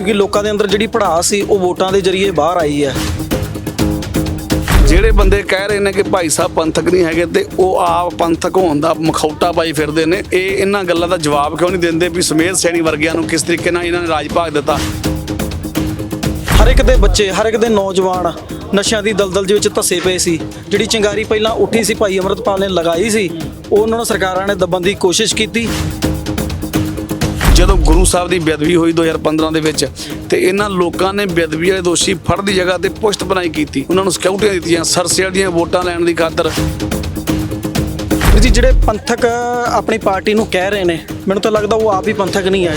ਕਿਉਂਕਿ ਲੋਕਾਂ ਦੇ ਅੰਦਰ ਜਿਹੜੀ ਪੜਾਸ ਸੀ ਉਹ ਵੋਟਾਂ ਦੇ ਜ਼ਰੀਏ ਬਾਹਰ ਆਈ ਹੈ। ਜਿਹੜੇ ਬੰਦੇ ਕਹਿ ਰਹੇ ਨੇ ਕਿ ਭਾਈ ਸਾਹਿਬ ਪੰਥਕ ਨਹੀਂ ਹੈਗੇ ਤੇ ਉਹ ਆਪ ਪੰਥਕ ਹੋਣ ਦਾ ਮਖੌਟਾ ਪਾਈ ਫਿਰਦੇ ਨੇ ਇਹ ਇਹਨਾਂ ਗੱਲਾਂ ਦਾ ਜਵਾਬ ਕਿਉਂ ਨਹੀਂ ਦਿੰਦੇ ਵੀ ਸਮੇਤ ਸੈਣੀ ਵਰਗਿਆਂ ਨੂੰ ਕਿਸ ਤਰੀਕੇ ਨਾਲ ਇਹਨਾਂ ਨੇ ਰਾਜ ਭਾਗ ਦਿੱਤਾ? ਹਰ ਇੱਕ ਦੇ ਬੱਚੇ ਹਰ ਇੱਕ ਦੇ ਨੌਜਵਾਨ ਨਸ਼ਿਆਂ ਦੀ ਦਲਦਲ ਦੇ ਵਿੱਚ ਧੱਸੇ ਪਏ ਸੀ। ਜਿਹੜੀ ਚਿੰਗਾਰੀ ਪਹਿਲਾਂ ਉੱਠੀ ਸੀ ਭਾਈ ਅਮਰਤਪਾਲ ਨੇ ਲਗਾਈ ਸੀ ਉਹ ਉਹਨਾਂ ਨੂੰ ਸਰਕਾਰਾਂ ਨੇ ਦੱਬਣ ਦੀ ਕੋਸ਼ਿਸ਼ ਕੀਤੀ। ਜਦੋਂ ਗੁਰੂ ਸਾਹਿਬ ਦੀ ਬੇਅਦਬੀ ਹੋਈ 2015 ਦੇ ਵਿੱਚ ਤੇ ਇਹਨਾਂ ਲੋਕਾਂ ਨੇ ਬੇਅਦਬੀ ਵਾਲੇ ਦੋਸ਼ੀ ਫੜ ਦੀ ਜਗ੍ਹਾ ਤੇ ਪੁਸ਼ਤ ਬਣਾਈ ਕੀਤੀ। ਉਹਨਾਂ ਨੂੰ ਸਿਕਿਉਰਟੀਆਂ ਦਿੱਤੀਆਂ ਸਰਸੇਲ ਦੀਆਂ ਵੋਟਾਂ ਲੈਣ ਦੀ ਖਾਤਰ। ਜੀ ਜਿਹੜੇ ਪੰਥਕ ਆਪਣੀ ਪਾਰਟੀ ਨੂੰ ਕਹਿ ਰਹੇ ਨੇ ਮੈਨੂੰ ਤਾਂ ਲੱਗਦਾ ਉਹ ਆਪ ਹੀ ਪੰਥਕ ਨਹੀਂ ਹੈ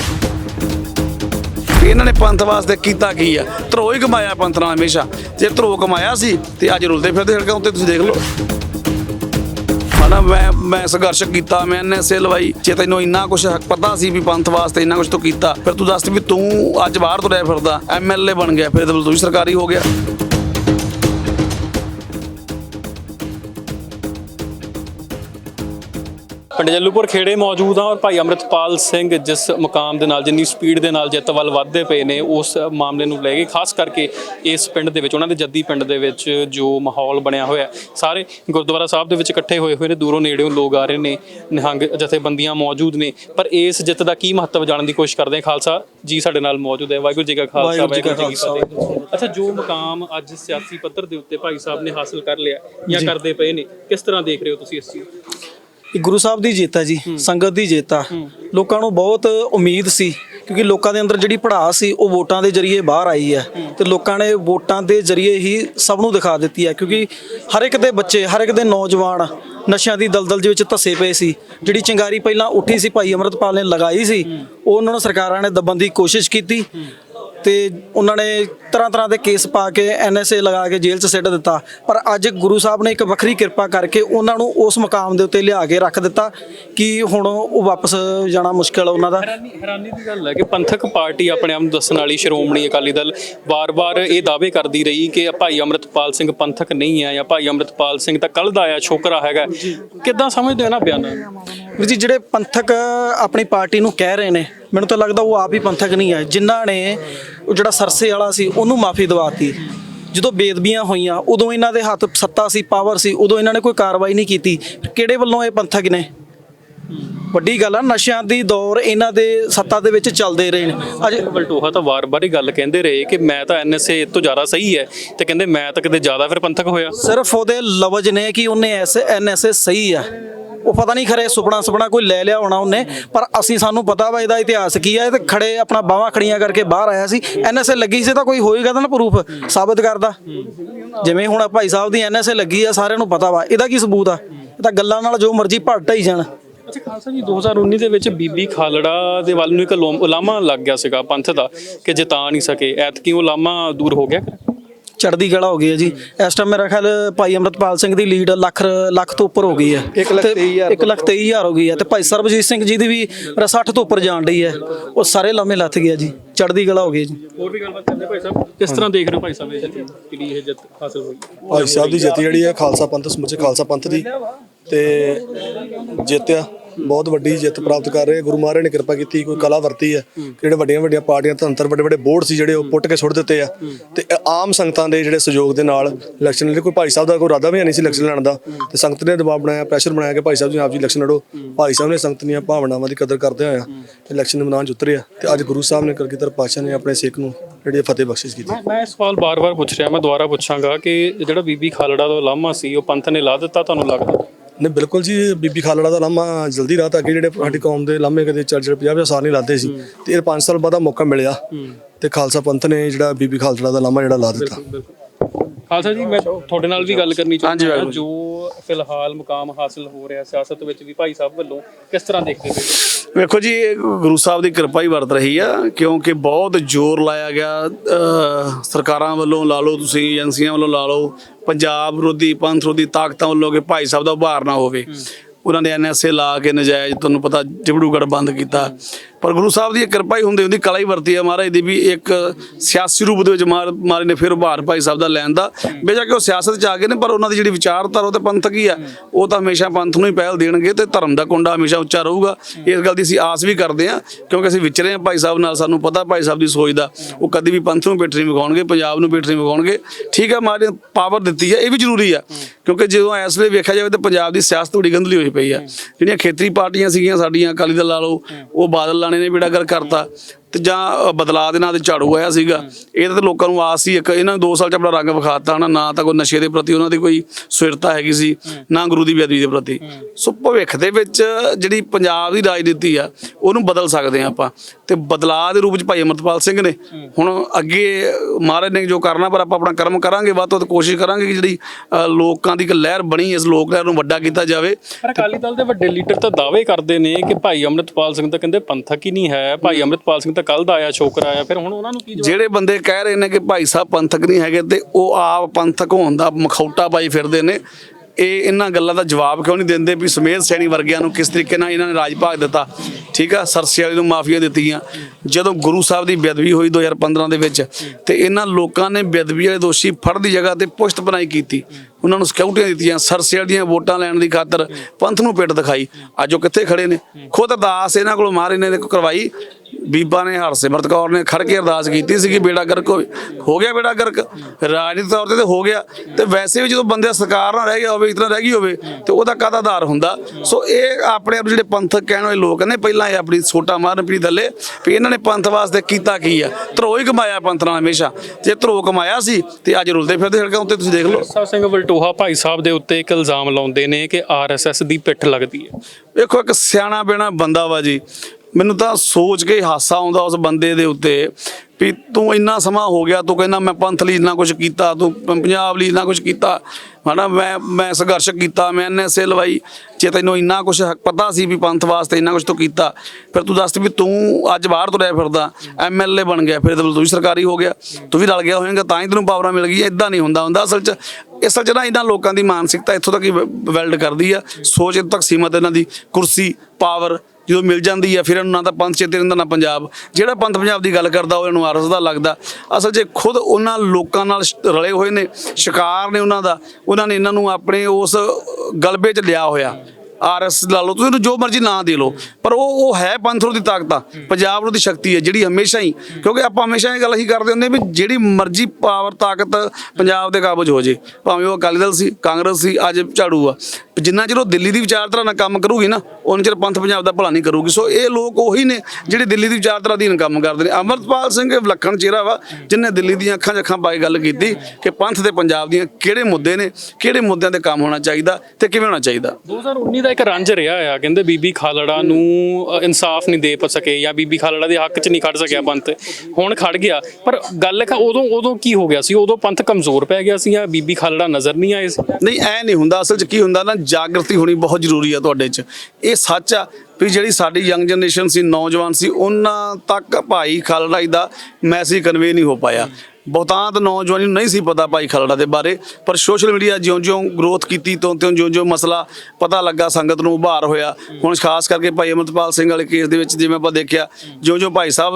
ਇਹਨਾਂ ਨੇ ਪੰਥ ਵਾਸਤੇ ਕੀਤਾ ਕੀ ਆ? ਧਰੋ ਹੀ ਕਮਾਇਆ ਪੰਥ ਨਾਲ ਹਮੇਸ਼ਾ। ਜੇ ਧਰੋ ਕਮਾਇਆ ਸੀ ਤੇ ਅੱਜ ਰੁਲਦੇ ਫਿਰਦੇ ਸੜਕਾਂ ਉੱਤੇ ਤੁਸੀਂ ਦੇਖ ਲਓ। ਹਨਾ ਮੈਂ ਮੈਂ ਸੰਘਰਸ਼ ਕੀਤਾ, ਮੈਂ ਐਨਐਸਏ ਲਵਾਈ। ਜੇ ਤੈਨੂੰ ਇੰਨਾ ਕੁਝ ਪਤਾ ਸੀ ਵੀ ਪੰਥ ਵਾਸਤੇ ਇੰਨਾ ਕੁਝ ਤੂੰ ਕੀਤਾ, ਫਿਰ ਤੂੰ ਦੱਸ ਵੀ ਤੂੰ ਅੱਜ ਬਾਹਰ ਤੁਰਿਆ ਫਿਰਦਾ ਐਮਐਲਏ ਬਣ ਗਿਆ, ਫਿਰ ਤਾਂ ਤੂੰ ਵੀ ਸਰਕਾਰੀ ਹੋ ਗਿਆ। ਪਿੰਡ ਜੱਲੂਪੁਰ ਖੇੜੇ ਮੌਜੂਦ ਆ ਔਰ ਭਾਈ ਅੰਮ੍ਰਿਤਪਾਲ ਸਿੰਘ ਜਿਸ ਮੁਕਾਮ ਦੇ ਨਾਲ ਜਿੰਨੀ ਸਪੀਡ ਦੇ ਨਾਲ ਜਿੱਤ ਵੱਲ ਵੱਧਦੇ ਪਏ ਨੇ ਉਸ ਮਾਮਲੇ ਨੂੰ ਲੈ ਕੇ ਖਾਸ ਕਰਕੇ ਇਸ ਪਿੰਡ ਦੇ ਵਿੱਚ ਉਹਨਾਂ ਦੇ ਜੱਦੀ ਪਿੰਡ ਦੇ ਵਿੱਚ ਜੋ ਮਾਹੌਲ ਬਣਿਆ ਹੋਇਆ ਸਾਰੇ ਗੁਰਦੁਆਰਾ ਸਾਹਿਬ ਦੇ ਵਿੱਚ ਇਕੱਠੇ ਹੋਏ ਹੋਏ ਨੇ ਦੂਰੋਂ ਨੇੜਿਓਂ ਲੋਕ ਆ ਰਹੇ ਨੇ ਨਿਹੰਗ ਜਥੇਬੰਦੀਆਂ ਮੌਜੂਦ ਨੇ। ਪਰ ਇਸ ਜਿੱਤ ਦਾ ਕੀ ਮਹੱਤਵ ਜਾਣਨ ਦੀ ਕੋਸ਼ਿਸ਼ ਕਰਦੇ ਹਾਂ। ਖਾਲਸਾ ਜੀ ਸਾਡੇ ਨਾਲ ਮੌਜੂਦ ਹੈ। ਵਾਹਿਗੁਰੂ ਜੀ ਕਾ ਖਾਲਸਾ ਵਾਹਿਗੁਰੂ ਜੀ ਕਾ ਫਤਿਹ। ਅੱਛਾ ਜੋ ਮੁਕਾਮ ਅੱਜ ਸਿਆਸੀ ਪੱਧਰ ਦੇ ਉੱਤੇ ਭਾਈ ਸਾਹਿਬ ਨੇ ਹਾਸਲ ਕਰ ਲਿਆ ਜਾਂ ਕਰਦੇ ਪਏ ਨੇ ਕਿਸ ਤਰ੍ਹਾਂ ਦੇਖ ਰਹੇ ਹੋ ਤੁਸੀਂ ਇਸ ਚੀਜ਼ ਇਹ ਗੁਰੂ ਸਾਹਿਬ ਦੀ ਜਿੱਤ ਹੈ ਜੀ ਸੰਗਤ ਦੀ ਜਿੱਤ ਆ। ਲੋਕਾਂ ਨੂੰ ਬਹੁਤ ਉਮੀਦ ਸੀ ਕਿਉਂਕਿ ਲੋਕਾਂ ਦੇ ਅੰਦਰ ਜਿਹੜੀ ਪੜਾਸ ਸੀ ਉਹ ਵੋਟਾਂ ਦੇ ਜ਼ਰੀਏ ਬਾਹਰ ਆਈ ਹੈ। ਤੇ ਲੋਕਾਂ ਨੇ ਵੋਟਾਂ ਦੇ ਜ਼ਰੀਏ ਹੀ ਸਭ ਨੂੰ ਦਿਖਾ ਦਿੱਤੀ ਹੈ ਕਿਉਂਕਿ ਹਰ ਇੱਕ ਦੇ ਬੱਚੇ ਹਰ ਇੱਕ ਦੇ ਨੌਜਵਾਨ ਨਸ਼ਿਆਂ ਦੀ ਦਲਦਲ ਦੇ ਵਿੱਚ ਧੱਸੇ ਪਏ ਸੀ। ਜਿਹੜੀ ਚਿੰਗਾਰੀ ਪਹਿਲਾਂ ਉੱਠੀ ਸੀ ਭਾਈ ਅਮਰਤਪਾਲ ਨੇ ਲਗਾਈ ਸੀ ਉਹ ਉਹਨਾਂ ਨੂੰ ਸਰਕਾਰਾਂ ਨੇ ਦੱਬਣ ਦੀ ਕੋਸ਼ਿਸ਼ ਕੀਤੀ। ਤੇ ਉਹਨਾਂ ਨੇ ਤਰ੍ਹਾਂ ਤਰ੍ਹਾਂ ਦੇ ਕੇਸ ਪਾ ਕੇ ਐਨਐਸਏ ਲਗਾ ਕੇ ਜੇਲ੍ਹ 'ਚ ਸਿੱਟ ਦਿੱਤਾ। ਪਰ ਅੱਜ ਗੁਰੂ ਸਾਹਿਬ ਨੇ ਇੱਕ ਵੱਖਰੀ ਕਿਰਪਾ ਕਰਕੇ ਉਹਨਾਂ ਨੂੰ ਉਸ ਮਕਾਮ ਦੇ ਉੱਤੇ ਲਿਆ ਕੇ ਰੱਖ ਦਿੱਤਾ ਕਿ ਹੁਣ ਉਹ ਵਾਪਸ ਜਾਣਾ ਮੁਸ਼ਕਲ ਉਹਨਾਂ ਦਾ। ਹੈਰਾਨੀ ਹੈਰਾਨੀ ਦੀ ਗੱਲ ਹੈ ਕਿ ਪੰਥਕ ਪਾਰਟੀ ਆਪਣੇ ਆਪ ਨੂੰ ਦੱਸਣ ਵਾਲੀ ਸ਼੍ਰੋਮਣੀ ਅਕਾਲੀ ਦਲ ਵਾਰ-ਵਾਰ ਇਹ ਦਾਅਵੇ ਕਰਦੀ ਰਹੀ ਕਿ ਭਾਈ ਅੰਮ੍ਰਿਤਪਾਲ ਸਿੰਘ ਪੰਥਕ ਨਹੀਂ ਹੈ ਜਾਂ ਭਾਈ ਅੰਮ੍ਰਿਤਪਾਲ ਸਿੰਘ ਤਾਂ ਕੱਲ ਦਾ ਆਇਆ ਛੋਕਰਾ ਹੈਗਾ। ਕਿੱਦਾਂ ਸਮਝਦੇ ਹੋ ਨਾ ਬਿਆਨਾਂ ਨੂੰ? ਵੀਰ ਜੀ, ਜਿਹੜੇ ਪੰਥਕ ਆਪਣੀ ਪਾਰਟੀ ਨੂੰ ਕਹਿ ਰਹੇ ਨੇ, ਮੈਨੂੰ ਤਾਂ ਲੱਗਦਾ ਉਹ ਆਪ ਹੀ ਪੰਥਕ ਨਹੀਂ ਹੈ। ਜਿਨ੍ਹਾਂ ਨੇ ਉਹ ਜਿਹੜਾ ਸਰਸੇ ਵਾਲਾ ਸੀ, ਉਹਨੂੰ ਮਾਫੀ ਦਵਾਤੀ। ਜਦੋਂ ਬੇਦਬੀਆਂ ਹੋਈਆਂ, ਉਦੋਂ ਇਹਨਾਂ ਦੇ ਹੱਥ ਸੱਤਾ ਸੀ, ਪਾਵਰ ਸੀ, ਉਦੋਂ ਇਹਨਾਂ ਨੇ ਕੋਈ ਕਾਰਵਾਈ ਨਹੀਂ ਕੀਤੀ। ਕਿਹੜੇ ਵੱਲੋਂ ਇਹ ਪੰਥਕ ਨੇ? ਵੱਡੀ ਗੱਲ ਆ ਨਸ਼ਿਆਂ ਦੀ ਦੌਰ ਇਹਨਾਂ ਦੇ ਸੱਤਾ ਦੇ ਵਿੱਚ ਚੱਲਦੇ ਰਹੇ ਨੇ। ਅੱਜ ਵਲਟੋਹਾ ਤਾਂ ਵਾਰ-ਵਾਰ ਹੀ ਗੱਲ ਕਹਿੰਦੇ ਰਹੇ ਕਿ ਮੈਂ ਤਾਂ ਐਨਐਸਏ ਤੋਂ ਜ਼ਿਆਦਾ ਸਹੀ ਹੈ ਤੇ ਕਹਿੰਦੇ ਮੈਂ ਤਾਂ ਕਿਤੇ ਜ਼ਿਆਦਾ ਫਿਰ ਪੰਥਕ ਹੋਇਆ। ਸਿਰਫ ਉਹਦੇ ਲਫ਼ਜ਼ ਨੇ ਕਿ ਉਹਨੇ ਐਸ ਐਨਐਸਏ ਸਹੀ ਆ। ਉਹ ਪਤਾ ਨਹੀਂ ਖਰੇ ਸੁਪਨਾ ਸੁਪਨਾ ਕੋਈ ਲੈ ਲਿਆ ਹੋਣਾ ਉਹਨੇ ਪਰ ਅਸੀਂ ਸਾਨੂੰ ਪਤਾ ਵਾ ਇਹਦਾ ਇਤਿਹਾਸ ਕੀ ਆ। ਇਹ ਤੇ ਖੜੇ ਆਪਣਾ ਬਾਹਾਂ ਖੜੀਆਂ ਕਰਕੇ ਬਾਹਰ ਆਇਆ ਸੀ। ਐਨਐਸਏ ਲੱਗੀ ਸੀ ਤਾਂ ਕੋਈ ਹੋਏਗਾ ਤਾਂ ਨਾ ਪ੍ਰੂਫ ਸਾਬਤ ਕਰਦਾ। ਜਿਵੇਂ ਹੁਣ ਭਾਈ ਸਾਹਿਬ ਦੀ ਐਨਐਸਏ ਲੱਗੀ ਆ ਸਾਰਿਆਂ ਨੂੰ ਪਤਾ ਵਾ। ਇਹਦਾ ਕੀ ਸਬੂਤ ਆ? ਇਹ ਤਾਂ ਗੱਲਾਂ ਨਾਲ ਜੋ ਮਰਜ਼ੀ ਭੜ ਢਾਈ ਜਾਣ। ਅੱਛਾ ਖਾਲਸਾ ਜੀ 2019 ਦੇ ਵਿੱਚ ਬੀਬੀ ਖਾਲੜਾ ਦੇ ਵੱਲ ਨੂੰ ਇੱਕ ਲੋਮ- ਉਲਾਮਾ ਲੱਗ ਗਿਆ ਸੀਗਾ ਪੰਥ ਦਾ ਕਿ ਜਿਤਾ ਨਹੀਂ ਸਕੇ। ਐਤਕੀ ਉਲਾਮਾ ਦੂਰ ਹੋ ਗਿਆ ਚੜਦੀ ਗਲਾ ਹੋ ਗਈ ਹੈ ਜੀ। ਇਸ ਟਾਈਮ ਮੇਰਾ ਖਿਆਲ ਭਾਈ ਅਮਰਤਪਾਲ ਸਿੰਘ ਦੀ ਲੀਡ ਲੱਖ ਲੱਖ ਤੋਂ ਉੱਪਰ ਹੋ ਗਈ ਹੈ। 1 ਲੱਖ 1 ਲੱਖ 23000 ਹੋ ਗਈ ਹੈ। ਤੇ ਭਾਈ ਸਰਬਜੀਤ ਸਿੰਘ ਜੀ ਦੀ ਵੀ ਮੇਰਾ 60 ਤੋਂ ਉੱਪਰ ਜਾਣ ਰਹੀ ਹੈ। ਉਹ ਸਾਰੇ ਲਾਮੇ ਲੱਥ ਗਿਆ ਜੀ। ਚੜਦੀ ਗਲਾ ਹੋ ਗਈ ਜੀ। ਹੋਰ ਵੀ ਗੱਲਬਾਤ ਕਰਦੇ ਭਾਈ ਸਾਹਿਬ? ਕਿਸ ਤਰ੍ਹਾਂ ਦੇਖ ਰਹੇ ਹੋ ਭਾਈ ਸਾਹਿਬ ਇਹ ਜਿੱਤ? ਕਿਹੜੀ ਇਹ ਜਿੱਤ ਹਾਸਲ ਹੋਈ? ਭਾਈ ਸਾਹਿਬ ਦੀ ਜਿੱਤ ਜਿਹੜੀ ਹੈ ਖਾਲਸਾ ਪੰਥ ਸਮੁੱਚੇ ਖਾਲਸਾ ਪੰਥ ਦੀ। ਤੇ ਜਿੱਤ ਬਹੁਤ ਵੱਡੀ ਜਿੱਤ ਪ੍ਰਾਪਤ ਕਰ ਰਹੇ ਗੁਰੂ ਮਹਾਰਾਜ ਨੇ ਕਿਰਪਾ ਕੀਤੀ, ਕੋਈ ਕਲਾ ਵਰਤੀ ਹੈ ਜਿਹੜੇ ਵੱਡੀਆਂ ਵੱਡੀਆਂ ਪਾਰਟੀਆਂ, ਤੰਤਰ, ਵੱਡੇ ਵੱਡੇ ਬੋਰਡ ਸੀ ਜਿਹੜੇ ਉਹ ਪੁੱਟ ਕੇ ਸੁੱਟ ਦਿੱਤੇ ਆ। ਤੇ ਆਮ ਸੰਗਤਾਂ ਦੇ ਜਿਹੜੇ ਸਹਿਯੋਗ ਦੇ ਨਾਲ ਇਲੈਕਸ਼ਨ ਲਈ ਕੋਈ ਭਾਈ ਸਾਹਿਬ ਦਾ ਕੋਈ ਇਰਾਦਾ ਵੀ ਨਹੀਂ ਸੀ ਇਲੈਕਸ਼ਨ ਲੜਨ ਦਾ। ਤੇ ਸੰਗਤ ਨੇ ਦਬਾਅ ਬਣਾਇਆ ਪ੍ਰੈਸ਼ਰ ਬਣਾਇਆ ਕਿ ਭਾਈ ਸਾਹਿਬ ਜੀ ਆਪ ਜੀ ਇਲੈਕਸ਼ਨ ਲੜੋ। ਭਾਈ ਸਾਹਿਬ ਨੇ ਸੰਗਤ ਦੀਆਂ ਭਾਵਨਾਵਾਂ ਦੀ ਕਦਰ ਕਰਦੇ ਹੋਇਆ ਇਲੈਕਸ਼ਨ ਦੇ ਮੈਦਾਨ 'ਚ ਉਤਰਿਆ ਆ। ਤੇ ਅੱਜ ਗੁਰੂ ਸਾਹਿਬ ਨੇ ਕਲਗੀਧਰ ਪਾਤਸ਼ਾਹ ਨੇ ਆਪਣੇ ਸਿੱਖ ਨੂੰ ਜਿਹੜੀ ਇਹ ਫਤਿਹ ਬਖਸ਼ਿਸ਼ ਕੀਤੀ। ਮੈਂ ਮੈਂ ਇਹ ਸਵਾਲ ਬਾਰ-ਬਾਰ ਪੁੱਛ ਰਿਹਾ, ਮੈਂ ਦੁਬਾਰਾ ਪੁੱਛਾਂਗਾ ਕਿ ਜਿਹੜਾ ਬੀਬੀ ਖਾਲੜਾ ਦਾ ਲਾਮਾ ਸੀ, ਉਹ ਪੰਥ ਨੇ ਲਾ ਦਿੱਤਾ, ਤੁਹਾਨੂੰ ਲੱਗਦਾ? ਨਹੀਂ ਬਿਲਕੁਲ ਜੀ ਬੀਬੀ ਖਾਲੜਾ ਦਾ ਲਾਮਾ ਜਲਦੀ ਰਾਤ ਅੱਗੇ ਜਿਹੜੇ ਸਾਡੀ ਕੌਮ ਦੇ ਲਾਮੇ ਕਦੇ ਚੜ ਚੜ 50 ਸਾਲ ਨਹੀਂ ਲਾਦੇ ਸੀ ਤੇ ਇਹ 5 ਸਾਲ ਬਾਅਦ ਆ ਮੌਕਾ ਮਿਲਿਆ। ਤੇ ਖਾਲਸਾ ਪੰਥ ਨੇ ਜਿਹੜਾ ਬੀਬੀ ਖਾਲੜਾ ਦਾ ਲਾਮਾ ਜਿਹੜਾ ਲਾ ਦਿੱਤਾ। ਖਾਲਸਾ ਜੀ ਮੈਂ ਤੁਹਾਡੇ ਨਾਲ ਵੀ ਗੱਲ ਕਰਨੀ ਚਾਹੁੰਦਾ ਹਾਂ ਜੋ। ਫਿਲਹਾਲ ਮੁਕਾਮ ਹਾਸਲ ਹੋ ਰਿਹਾ ਸਿਆਸਤ ਵਿੱਚ ਵੀ ਭਾਈ ਸਾਹਿਬ ਵੱਲੋਂ ਕਿਸ ਤਰ੍ਹਾਂ ਦੇਖਦੇ ਹੋ? ਵੇਖੋ ਜੀ ਇਹ ਗੁਰੂ ਸਾਹਿਬ ਦੀ ਕਿਰਪਾ ਹੀ ਵਰਤ ਰਹੀ ਆ ਕਿਉਂਕਿ ਬਹੁਤ ਜ਼ੋਰ ਲਾਇਆ ਗਿਆ ਸਰਕਾਰਾਂ ਵੱਲੋਂ ਲਾ ਲਓ ਤੁਸੀਂ ਏਜੰਸੀਆਂ ਵੱਲੋਂ ਲਾ ਲਓ ਪੰਜਾਬ ਵਿਰੋਧੀ ਪੰਥ ਵਿਰੋਧੀ ਤਾਕਤਾਂ ਵੱਲੋਂ ਕਿ ਭਾਈ ਸਾਹਿਬ ਦਾ ਉਭਾਰ ਨਾ ਹੋਵੇ। ਉਹਨਾਂ ਨੇ ਐਨਐਸਏ ਲਾ ਕੇ ਨਜਾਇਜ਼ ਤੁਹਾਨੂੰ ਪਤਾ ਜਿਬੜੂਗੜ ਬੰਦ ਕੀਤਾ। ਪਰ ਗੁਰੂ ਸਾਹਿਬ ਦੀ ਇਹ ਕਿਰਪਾ ਹੀ ਹੁੰਦੀ ਹੁੰਦੀ ਕਲਾ ਹੀ ਵਰਤੀ ਆ ਮਹਾਰਾਜ ਦੀ ਵੀ ਇੱਕ ਸਿਆਸੀ ਰੂਪ ਦੇ ਵਿੱਚ ਮਾਰ ਮਾਰੇ ਨੇ ਫਿਰ ਉਭਾਰ ਭਾਈ ਸਾਹਿਬ ਦਾ ਲੈਣ ਦਾ। ਬੇਜਾ ਕਿ ਉਹ ਸਿਆਸਤ 'ਚ ਆ ਗਏ ਨੇ, ਪਰ ਉਹਨਾਂ ਦੀ ਜਿਹੜੀ ਵਿਚਾਰਧਾਰਾ, ਉਹ ਤੇ ਪੰਥਕ ਹੀ ਆ। ਉਹ ਤਾਂ ਹਮੇਸ਼ਾ ਪੰਥ ਨੂੰ ਹੀ ਪਹਿਲ ਦੇਣਗੇ ਤੇ ਧਰਮ ਦਾ ਕੁੰਡਾ ਹਮੇਸ਼ਾ ਉੱਚਾ ਰਹੂਗਾ। ਇਸ ਗੱਲ ਦੀ ਅਸੀਂ ਆਸ ਵੀ ਕਰਦੇ ਹਾਂ, ਕਿਉਂਕਿ ਅਸੀਂ ਵਿਚਰੇ ਹਾਂ ਭਾਈ ਸਾਹਿਬ ਨਾਲ, ਸਾਨੂੰ ਪਤਾ ਭਾਈ ਸਾਹਿਬ ਦੀ ਸੋਚ ਦਾ। ਉਹ ਕਦੀ ਵੀ ਪੰਥ ਨੂੰ ਪਿੱਠ ਨਹੀਂ ਵਿਖਾਉਣਗੇ, ਪੰਜਾਬ ਨੂੰ ਪਿੱਠ ਨਹੀਂ ਵਿਖਾਉਣਗੇ। ਠੀਕ ਹੈ ਮਾਰੇ ਪਾਵਰ ਦਿੱਤੀ ਹੈ ਇਹ ਵੀ ਜ਼ਰੂਰੀ ਆ। ਕਿਉਂਕਿ ਜਦੋਂ ਇਸ ਵੇਲੇ ਵੇਖਿਆ ਜਾਵੇ ਤਾਂ ਪੰਜਾਬ ਦੀ ਸਿਆਸਤ ਬੜੀ ਗੰਦਲੀ ਹੋਈ ਪਈ ਆ। ਜਿਹੜੀਆਂ ਖੇਤਰੀ ਪਾਰਟੀਆਂ ਸੀਗੀਆਂ ਸਾਡੀਆਂ, ਅਕਾਲੀ ਦਲ ਲਾ ਲਓ ਉਹ ਬਾਦਲ ਲਾਣੇ ਨੇ ਬੇੜਾ ਕਰ ਕਰਤਾ। ਤੇ ਜਾਂ ਬਦਲਾਅ ਦੇ ਨਾਂ ਤੇ ਝਾੜੂ ਆਇਆ ਸੀਗਾ। ਇਹ ਤਾਂ ਲੋਕਾਂ ਨੂੰ ਆਸ ਸੀ ਇੱਕ ਇਹਨਾਂ 2 ਸਾਲ ਚ ਆਪਣਾ ਰੰਗ ਵਿਖਾਤਾ ਹਨਾ ਨਾ ਤਾਂ ਕੋਈ ਨਸ਼ੇ ਦੇ ਪ੍ਰਤੀ ਉਹਨਾਂ ਦੀ ਕੋਈ ਸੁਰਤਾ ਹੈਗੀ ਸੀ ਨਾ ਗੁਰੂ ਦੀ ਬੇਅਦਬੀ ਦੇ ਪ੍ਰਤੀ। ਸੋ ਭਵਿੱਖ ਦੇ ਵਿੱਚ ਜਿਹੜੀ ਪੰਜਾਬ ਦੀ ਰਾਜਨੀਤੀ ਆ ਉਹਨੂੰ ਬਦਲ ਸਕਦੇ ਆ ਆਪਾਂ। ਤੇ ਬਦਲਾਅ ਦੇ ਰੂਪ ਚ ਭਾਈ ਅਮਰਤਪਾਲ ਸਿੰਘ ਨੇ ਹੁਣ ਅੱਗੇ ਮਹਾਰਾਜ ਨੇ ਜੋ ਕਰਨਾ ਪਰ ਆਪਾਂ ਆਪਣਾ ਕਰਮ ਕਰਾਂਗੇ ਵੱਧ ਤੋਂ ਵੱਧ ਕੋਸ਼ਿਸ਼ ਕਰਾਂਗੇ ਕਿ ਜਿਹੜੀ ਲੋਕਾਂ ਦੀ ਇੱਕ ਲਹਿਰ ਬਣੀ ਇਸ ਲੋਕ ਲਹਿਰ ਨੂੰ ਵੱਡਾ ਕੀਤਾ ਜਾਵੇ। ਪਰ ਅਕਾਲੀ ਦਲ ਦੇ ਵੱਡੇ ਲੀਡਰ ਤਾਂ ਦਾਅਵੇ ਕਰਦੇ ਨੇ ਕਿ ਭਾਈ ਅੰਮ੍ਰਿਤਪਾਲ ਸਿੰਘ ਤਾਂ ਕਹਿੰਦੇ ਪੰਥਕ ਹੀ ਨਹੀਂ ਹੈ। ਭਾਈ ਅੰਮ੍ਰਿਤਪਾਲ ਸਿੰਘ ਤਾਂ ਕੱਲ ਦਾ ਆਇਆ ਛੋਕਰਾ ਆਇਆ, ਫਿਰ ਹੁਣ ਉਹਨਾਂ ਨੂੰ ਕੀ ਜਵਾਬ? ਜਿਹੜੇ ਬੰਦੇ ਕਹਿ ਰਹੇ ਨੇ ਕਿ ਭਾਈ ਸਾਹਿਬ ਪੰਥਕ ਨਹੀਂ ਹੈਗੇ ਤੇ ਉਹ ਆਪ ਪੰਥਕ ਹੋਣ ਦਾ ਮਖੌਟਾ ਪਾਈ ਫਿਰਦੇ ਨੇ, ਇਹ ਇਹਨਾਂ ਗੱਲਾਂ ਦਾ ਜਵਾਬ ਕਿਉਂ ਨਹੀਂ ਦਿੰਦੇ ਵੀ ਸਮੇਧ ਸੈਣੀ ਵਰਗਿਆਂ ਨੂੰ ਕਿਸ ਤਰੀਕੇ ਨਾਲ ਇਹਨਾਂ ਨੇ ਰਾਜ ਭਾਗ ਦਿੱਤਾ? ਠੀਕ ਆ, ਸਰਸੇ ਵਾਲੇ ਨੂੰ ਮਾਫੀਆਂ ਦਿੱਤੀਆਂ। ਜਦੋਂ ਗੁਰੂ ਸਾਹਿਬ ਦੀ ਬੇਅਦਬੀ ਹੋਈ 2015 ਦੇ ਵਿੱਚ ਤੇ ਇਹਨਾਂ ਲੋਕਾਂ ਨੇ ਬੇਅਦਬੀ ਵਾਲੇ ਦੋਸ਼ੀ ਫੜ ਦੀ ਜਗ੍ਹਾ ਤੇ ਪੁਸ਼ਤ ਬਣਾਈ ਕੀਤੀ। ਉਹਨਾਂ ਨੂੰ ਸਕਿਉਰਟੀਆਂ ਦਿੱਤੀਆਂ ਸਰਸੇ ਦੀਆਂ ਵੋਟਾਂ ਲੈਣ ਦੀ ਖਾਤਰ ਪੰਥ ਨੂੰ ਪਿੱਟ ਦਿਖਾਈ। ਅੱਜ ਉਹ ਕਿੱਥੇ ਖੜੇ ਨੇ? ਖੁਦ ਅਰਦਾਸ ਇਹਨਾਂ ਕੋਲੋਂ ਇਹਨਾਂ ਨੇ ਕਰਵਾਈ। ਬੀਬਾ ਨੇ ਹਰਸਿਮਰਤ ਕੌਰ ਨੇ ਖੜ ਕੇ ਅਰਦਾਸ ਕੀਤੀ ਸੀ ਕਿ ਬੇੜਾ ਗਰਕ ਹੋ ਗਿਆ ਬੇੜਾ ਗਰਕ? ਰਾਜਨੀਤਿਕ ਤੌਰ ਤੇ ਤਾਂ ਹੋ ਗਿਆ। ਤੇ ਵੈਸੇ ਵੀ ਜਦੋਂ ਬੰਦੇ ਸਰਕਾਰ ਨਾਲ ਰਹਿ ਗਿਆ ਹੋਵੇ ਇਤਨਾ ਰਹਿ ਗਈ ਹੋਵੇ, ਤੇ ਉਹਦਾ ਕਾਹਦਾ ਆਧਾਰ ਹੁੰਦਾ? ਸੋ ਇਹ ਆਪਣੇ ਆਪ ਜਿਹੜੇ ਪੰਥਕ ਕਹਿਣ ਵਾਲੇ ਲੋਕ ਨੇ, ਪਹਿਲਾਂ ਇਹ ਆਪਣੀ ਛੋਟਾ ਮਾਰਨ ਪੀੜੀ ਥੱਲੇ ਵੀ ਇਹਨਾਂ ਨੇ ਪੰਥ ਵਾਸਤੇ ਕੀਤਾ ਕੀ ਆ? ਧਰੋ ਹੀ ਕਮਾਇਆ ਪੰਥ ਨਾਲ ਹਮੇਸ਼ਾ। ਜੇ ਧਰੋ ਕਮਾਇਆ ਸੀ, ਤੇ ਅੱਜ ਰੁਲਦੇ ਫਿਰਦੇ ਸੜਕਾਂ ਉੱਤੇ ਤੁਸੀਂ ਦੇਖ ਲਓ। ਸਾਹਿਬ ਸਿੰਘ ਵਲਟੋਹਾ ਭਾਈ ਸਾਹਿਬ ਦੇ ਉੱਤੇ ਇੱਕ ਇਲਜ਼ਾਮ ਲਾਉਂਦੇ ਨੇ ਕਿ ਆਰਐਸਐਸ ਦੀ ਪਿੱਠ ਲੱਗਦੀ ਹੈ। ਵੇਖੋ, ਇੱਕ ਸਿਆਣਾ ਬਿਨਾ ਬੰਦਾ ਵਾ ਜੀ। ਮੈਨੂੰ ਤਾਂ ਸੋਚ ਕੇ ਹੀ ਹਾਸਾ ਆਉਂਦਾ ਉਸ ਬੰਦੇ ਦੇ ਉੱਤੇ ਵੀ ਤੂੰ ਇੰਨਾ ਸਮਾਂ ਹੋ ਗਿਆ, ਤੂੰ ਕਹਿੰਦਾ ਮੈਂ ਪੰਥ ਲਈ ਇੰਨਾ ਕੁਝ ਕੀਤਾ, ਤੂੰ ਪੰਜਾਬ ਲਈ ਇੰਨਾ ਕੁਝ ਕੀਤਾ। ਹਨਾ, ਮੈਂ ਮੈਂ ਸੰਘਰਸ਼ ਕੀਤਾ, ਮੈਂ ਐਨਐਸਏ ਲਵਾਈ। ਜੇ ਤੈਨੂੰ ਇੰਨਾ ਕੁਝ ਪਤਾ ਸੀ ਵੀ ਪੰਥ ਵਾਸਤੇ ਇੰਨਾ ਕੁਝ ਤੂੰ ਕੀਤਾ, ਫਿਰ ਤੂੰ ਦੱਸ ਵੀ ਤੂੰ ਅੱਜ ਬਾਹਰ ਤੁਰਿਆ ਫਿਰਦਾ ਐਮਐਲਏ ਬਣ ਗਿਆ, ਫਿਰ ਤਾਂ ਤੂੰ ਵੀ ਸਰਕਾਰੀ ਹੋ ਗਿਆ, ਤੂੰ ਵੀ ਰਲ ਗਿਆ ਹੋਏਗਾ, ਤਾਂ ਹੀ ਤੈਨੂੰ ਪਾਵਰਾਂ ਮਿਲ ਗਈ ਇਦਾਂ ਨਹੀਂ ਹੁੰਦਾ ਹੁੰਦਾ ਅਸਲ 'ਚ ਇਸ 'ਚ ਨਾ ਇਹਨਾਂ ਲੋਕਾਂ ਦੀ ਮਾਨਸਿਕਤਾ ਇੱਥੋਂ ਤੱਕ ਹੀ ਵੈਲਡ ਕਰਦੀ ਆ। ਸੋਚ ਇੱਥੋਂ ਤੱਕ ਸੀਮਤ ਇਹਨਾਂ ਦੀ, ਕੁਰਸੀ ਪਾਵਰ ਜਦੋਂ ਮਿਲ ਜਾਂਦੀ ਆ, ਫਿਰ ਇਹਨੂੰ ਨਾ ਤਾਂ ਪੰਥ ਚੇਤੇ ਰਹਿੰਦਾ ਨਾ ਪੰਜਾਬ। ਜਿਹੜਾ ਪੰਥ ਪੰਜਾਬ ਦੀ ਗੱਲ ਕਰਦਾ, ਉਹ ਇਹਨੂੰ ਆਰਸ ਦਾ ਲੱਗਦਾ। ਅਸਲ 'ਚ ਖੁਦ ਉਹਨਾਂ ਲੋਕਾਂ ਨਾਲ ਰਲੇ ਹੋਏ ਨੇ, ਸ਼ਿਕਾਰ ਨੇ ਉਹਨਾਂ ਦਾ। ਉਹਨਾਂ ਨੇ ਇਹਨਾਂ ਨੂੰ ਆਪਣੇ ਉਸ ਗਲਬੇ 'ਚ ਲਿਆ ਹੋਇਆ। ਆਰਐਸ ਲਾ ਲਓ, ਤੁਸੀਂ ਇਹਨੂੰ ਜੋ ਮਰਜ਼ੀ ਨਾਂ ਦੇ ਲਓ, ਪਰ ਉਹ ਉਹ ਹੈ ਪੰਥ ਦੀ ਤਾਕਤ ਆ। ਪੰਜਾਬ ਦੀ ਸ਼ਕਤੀ ਹੈ ਜਿਹੜੀ ਹਮੇਸ਼ਾ ਹੀ, ਕਿਉਂਕਿ ਆਪਾਂ ਹਮੇਸ਼ਾ ਇਹ ਗੱਲ ਹੀ ਕਰਦੇ ਹੁੰਦੇ ਵੀ ਜਿਹੜੀ ਮਰਜ਼ੀ ਪਾਵਰ, ਤਾਕਤ ਪੰਜਾਬ ਦੇ ਕਾਬਜ਼ ਹੋ ਜੇ। ਭਾਵੇਂ ਉਹ ਅਕਾਲੀ ਦਲ ਸੀ, ਕਾਂਗਰਸ ਸੀ, ਅੱਜ ਝਾੜੂ ਆ। ਜਿੰਨਾ ਚਿਰ ਉਹ ਦਿੱਲੀ ਦੀ ਵਿਚਾਰਧਾਰਾ ਨਾਲ ਕੰਮ ਕਰੂਗੀ ਨਾ ਉਹਨਾਂ ਚਿਰ ਪੰਥ ਪੰਜਾਬ ਦਾ ਭਲਾ ਨਹੀਂ ਕਰੂਗੀ। ਸੋ ਇਹ ਲੋਕ ਉਹੀ ਨੇ ਜਿਹੜੇ ਦਿੱਲੀ ਦੀ ਵਿਚਾਰਧਾਰਾ ਅਧੀਨ ਕੰਮ ਕਰਦੇ ਨੇ। ਅਮਰਪਾਲ ਸਿੰਘ ਵਿਲੱਖਣ ਚਿਹਰਾ ਵਾ ਜਿਨੇ ਦਿੱਲੀ ਦੀਆਂ ਅੱਖਾਂ ਅੱਖਾਂ ਪਾਈ ਗੱਲ ਕੀਤੀ ਕਿ ਪੰਥ ਤੇ ਪੰਜਾਬ ਦੀਆਂ ਕਿਹੜੇ ਮੁੱਦੇ ਨੇ ਕਿਹੜੇ ਮੁੱਦਿਆਂ ਤੇ ਕੰਮ ਹੋਣਾ ਚਾਹੀਦਾ ਤੇ ਕਿਵੇਂ ਹੋਣਾ ਚਾਹੀਦਾ। 2019 ਦਾ ਇੱਕ ਰੰਜ ਰਿਹਾ ਆ ਕਹਿੰਦੇ ਬੀਬੀ ਖਾਲੜਾ ਨੂੰ ਇਨਸਾਫ ਨਹੀਂ ਦੇ ਸਕੇ ਜਾਂ ਬੀਬੀ ਖਾਲੜਾ ਦੇ ਹੱਕ 'ਚ ਨਹੀਂ ਖੜ ਸਕਿਆ ਪੰਥ। ਹੁਣ ਖੜ ਗਿਆ। ਪਰ ਗੱਲ ਕਿ ਉਦੋਂ ਉਦੋਂ ਕੀ ਹੋ ਗਿਆ ਸੀ? ਉਦੋਂ ਪੰਥ ਕਮਜ਼ੋਰ ਪੈ ਗਿਆ ਸੀ ਜਾਂ ਬੀਬੀ ਖਾਲੜਾ ਨਜ਼ਰ ਨਹੀਂ ਆਏ ਸੀ? ਨਹੀਂ ਐ ਨਹੀਂ ਹੁੰਦਾ। ਅਸਲ 'ਚ ਕੀ ਹੁੰਦਾ ਨਾ ਜਾਗਰਤੀ ਹੋਣੀ ਬਹੁਤ ਜ਼ਰੂਰੀ ਆ ਤੁਹਾਡੇ 'ਚ। ਇਹ ਸੱਚ ਆ ਵੀ ਜਿਹੜੀ ਸਾਡੀ ਯੰਗ ਜਨਰੇਸ਼ਨ ਸੀ, ਨੌਜਵਾਨ ਸੀ, ਉਹਨਾਂ ਤੱਕ ਭਾਈ ਖਾਲੜਾ ਦਾ ਮੈਸੇਜ ਕਨਵੇ ਨਹੀਂ ਹੋ ਪਾਇਆ। ਬਹੁਤਾਂਤ ਨੌਜਵਾਨੀ ਨੂੰ ਨਹੀਂ ਸੀ ਪਤਾ ਭਾਈ ਖਾਲੜਾ ਦੇ ਬਾਰੇ, ਪਰ ਸੋਸ਼ਲ ਮੀਡੀਆ ਜਿਉਂ-ਜਿਉਂ ਗਰੋਥ ਕੀਤੀ ਤੋਂ ਤਿਉਂ ਜਿਉਂ-ਜਿਉਂ ਮਸਲਾ ਪਤਾ ਲੱਗਾ, ਸੰਗਤ ਨੂੰ ਉਭਾਰ ਹੋਇਆ। ਹੁਣ ਖਾਸ ਕਰਕੇ ਭਾਈ ਅਮਰਤਪਾਲ ਸਿੰਘ ਵਾਲੇ ਕੇਸ ਦੇ ਵਿੱਚ ਜਿਵੇਂ ਆਪਾਂ ਦੇਖਿਆ, ਜਿਉਂ-ਜਿਉਂ ਭਾਈ ਸਾਹਿਬ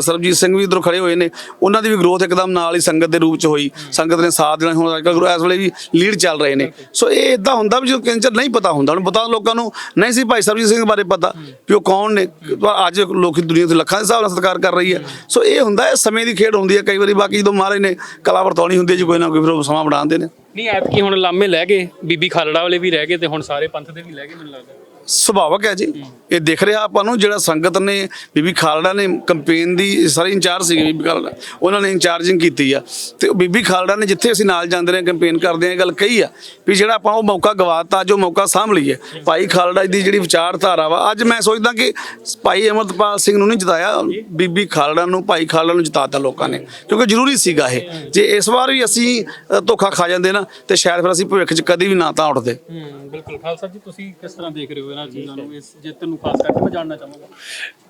ਸਰਬਜੀਤ ਸਿੰਘ ਵੀ ਇਧਰੋਂ ਖੜੇ ਹੋਏ ਨੇ, ਉਹਨਾਂ ਦੀ ਵੀ ਗਰੋਥ ਇੱਕਦਮ ਨਾਲ ਹੀ ਸੰਗਤ ਦੇ ਰੂਪ ਚ ਹੋਈ। ਸੰਗਤ ਨੇ ਸਾਥ ਦੇਣਾ, ਹੁਣ ਅੱਜਕੱਲ੍ਹ ਇਸ ਵੇਲੇ ਵੀ ਲੀਡ ਚੱਲ ਰਹੇ ਨੇ। ਸੋ ਇਹ ਇਦਾਂ ਹੁੰਦਾ ਵੀ ਜਦੋਂ ਕਿੰਚਰ ਨਹੀਂ ਪਤਾ ਹੁੰਦਾ, ਹੁਣ ਪਤਾ ਲੋਕਾਂ ਨੂੰ ਨਹੀਂ ਸੀ ਭਾਈ ਸਰਬਜੀਤ ਸਿੰਘ ਬਾਰੇ ਪਤਾ ਵੀ ਉਹ ਕੌਣ ਨੇ। ਪਰ ਅੱਜ ਲੋਕੀ ਦੁਨੀਆ ਤੇ ਲੱਖਾਂ ਦੇ ਹਿਸਾਬ ਨਾਲ ਸਤਿਕਾਰ ਕਰ ਰਹੀ ਹੈ। ਸੋ ਇਹ ਹੁੰਦਾ ਹੈ, ਸਮੇਂ ਦੀ ਖੇਡ ਹੁੰਦੀ ਹੈ, ਕਈ ਵਾਰੀ ਬਾਕੀ ਜਦੋਂ ਮਹਾਰਾਜ ਨੇ ਕਲਾ ਵਰਤਾਉਣੀ ਹੁੰਦੀ ਜੀ, ਕੋਈ ਨਾ ਕੋਈ ਫਿਰ ਉਹ ਸਮਾਂ ਬਣਾਉਂਦੇ ਨੇ। ਨਹੀਂ, ਐਤਕੀ ਹੁਣ ਲਾਮੇ ਲੈ ਗਏ, ਬੀਬੀ ਖਾਲੜਾ ਵਾਲੇ ਵੀ ਰਹਿ ਗਏ ਤੇ ਹੁਣ ਸਾਰੇ ਪੰਥ ਦੇ ਵੀ ਲੈ ਗਏ ਮੈਨੂੰ ਲੱਗਦਾ। ਸੁਭਾਵਕ ਹੈ ਜੀ। ਇਹ ਦਿਖ ਰਿਹਾ ਆਪਾਂ ਨੂੰ ਜਿਹੜਾ ਸੰਗਤ ਨੇ, ਬੀਬੀ ਖਾਲੜਾ ਨੇ ਕੰਪੇਨ ਦੀ ਸਾਰੀ ਇੰਚਾਰਜ ਸੀ ਬੀਬੀ ਖਾਲੜਾ। ਉਹਨਾਂ ਨੇ ਇੰਚਾਰਜਿੰਗ ਕੀਤੀ ਆ। ਤੇ ਬੀਬੀ ਖਾਲੜਾ ਨੇ ਜਿੱਥੇ ਅਸੀਂ ਨਾਲ ਜਾਂਦੇ ਰਹੇ ਕੰਪੇਨ ਕਰਦੇ ਆ ਇਹ ਗੱਲ ਕਹੀ ਆ ਵੀ ਜਿਹੜਾ ਆਪਾਂ ਉਹ ਮੌਕਾ ਗਵਾਤਾ ਜੋ ਮੌਕਾ ਸਾਂਭ ਲਈਏ। ਭਾਈ ਖਾਲੜਾ ਦੀ ਜਿਹੜੀ ਵਿਚਾਰਧਾਰਾ ਵਾ, ਅੱਜ ਮੈਂ ਸੋਚਦਾ ਕਿ ਭਾਈ ਅਮਰਤਪਾਲ ਸਿੰਘ ਨੂੰ ਨਹੀਂ ਜਿਤਾਇਆ, ਬੀਬੀ ਖਾਲੜਾ ਨੂੰ, ਭਾਈ ਖਾਲੜਾ ਨੂੰ ਜਿਤਾਤਾ ਲੋਕਾਂ ਨੇ। ਕਿਉਂਕਿ ਜ਼ਰੂਰੀ ਸੀਗਾ ਇਹ। ਜੇ ਇਸ ਵਾਰ ਵੀ ਅਸੀਂ ਧੋਖਾ ਖਾ ਜਾਂਦੇ ਨਾ, ਤੇ ਸ਼ਾਇਦ ਫਿਰ ਅਸੀਂ ਭਵਿੱਖ 'ਚ ਕਦੀ ਵੀ ਨਾ ਤਾਂ ਉੱਠਦੇ। ਬਿਲਕੁਲ। ਖਾਲਸਾ ਜੀ, ਤੁਸੀਂ ਕਿਸ ਤਰ੍ਹਾਂ ਦੇਖ ਰਹੇ ਹੋ ਇਹਨਾਂ ਚੀਜ਼ਾਂ ਨੂੰ ਇਸ ਜਿੱਤ ਨੂੰ ਖਾਸ ਕਰਕੇ ਮੈਂ ਜਾਣਨਾ ਚਾਹਾਂਗਾ।